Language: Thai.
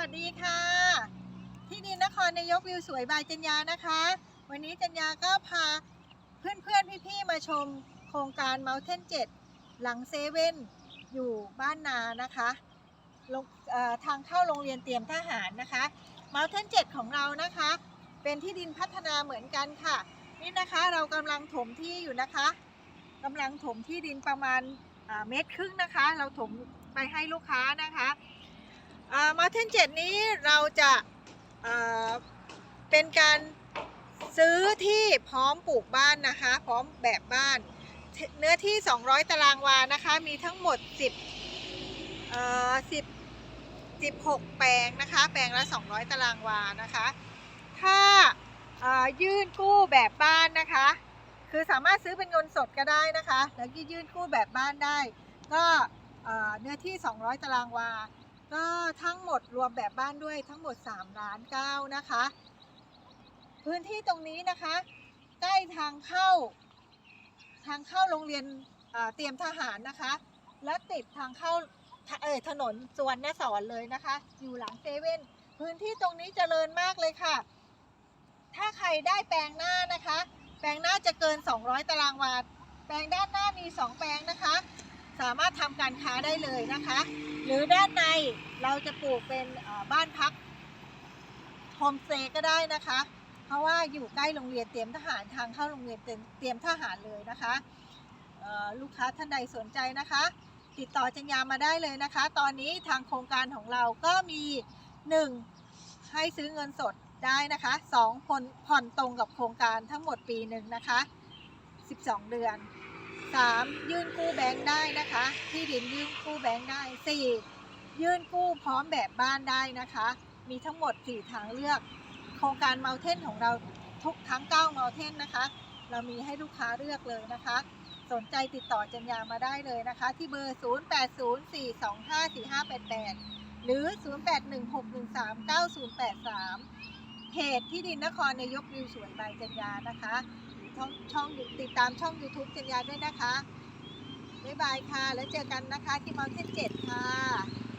วัสดีค่ะ ที่ดินนครนายกวิวสวยบายจัญญานะคะ วันนี้จัญญาก็พาเพื่อนๆพี่ๆมาชมโครงการ Mountain 7 หลังเซเว่นอยู่บ้านนานะคะลงทางเข้าโรงเรียนเตรียมทหารนะคะ Mountain 7 ของเรานะคะ เป็นที่ดินพัฒนาเหมือนกันค่ะ นี่นะคะเรากำลังถมที่อยู่นะคะกำลังถมที่ดินประมาณเมตรครึ่งนะคะ เราถมไปให้ลูกค้านะคะ มาเทนเจ็ดนี้เราจะเป็นการซื้อที่พร้อมปลูกบ้านนะคะ พร้อมแบบบ้าน เนื้อที่ 200 ตารางวานะคะ มีทั้งหมด 10เอ่อ10 16 แปลงนะคะ แปลงละ 200 ตารางวานะคะ ถ้ายื่นกู้แบบบ้านนะคะ คือสามารถซื้อเป็นเงินสดก็ได้นะคะ แล้วยื่นกู้แบบบ้านได้ ก็เอ่อเนื้อที่ 200 ตารางวา ก็ทั้งหมดรวมแบบบ้านด้วยทั้งหมด3ล้าน9นะคะ พื้นที่ตรงนี้นะคะ ใกล้ทางเข้า ทางเข้าโรงเรียนเตรียมทหารนะคะ และติดทางเข้าเออถนนสวนนสอนเลยนะคะ อยู่หลังเซเว่นพื้นที่ตรงนี้เจริญมากเลยค่ะ ถ้าใครได้แปลงหน้านะคะ แปลงหน้าจะเกิน 200 ตารางวาแปลงด้านหน้ามี 2 แปลงนะคะ สามารถทำการค้าได้เลยนะคะ หรือด้านในเราจะปลูกเป็นบ้านพักโฮมสเตย์ก็ได้นะคะ เพราะว่าอยู่ใกล้โรงเรียนเตรียมทหารทางเข้าโรงเรียนเตรียมทหารเลยนะคะลูกค้าท่านใดสนใจนะคะ ติดต่อจัญญามาได้เลยนะคะ ตอนนี้ทางโครงการของเราก็มี 1. ให้ซื้อเงินสดได้นะคะ 2. ผ่อนผ่อนตรงกับโครงการทั้งหมดปีหนึ่งนะคะ 12 เดือน 3. ยื่นกู้แบงค์ได้นะคะ ที่ดินยื่นกู้แบงค์ได้ 4. ยื่นกู้พร้อมแบบบ้านได้นะคะ มีทั้งหมด 4 ทางเลือก โครงการ Mountain ของเราทุกทั้ง9 Mountain นะคะ เรามีให้ลูกค้าเลือกเลยนะคะ สนใจติดต่อจัญญามาได้เลยนะคะ ที่เบอร์ 0804254588 หรือ 0816139083เพจที่ดินนครนายกวิวสวยบายจัญญานะคะ ช่องช่องติดตามช่อง YouTube จัญญาด้วยนะคะ บ๊ายบายค่ะ แล้วเจอกันนะคะที่มอนเทนเจ็ดค่ะ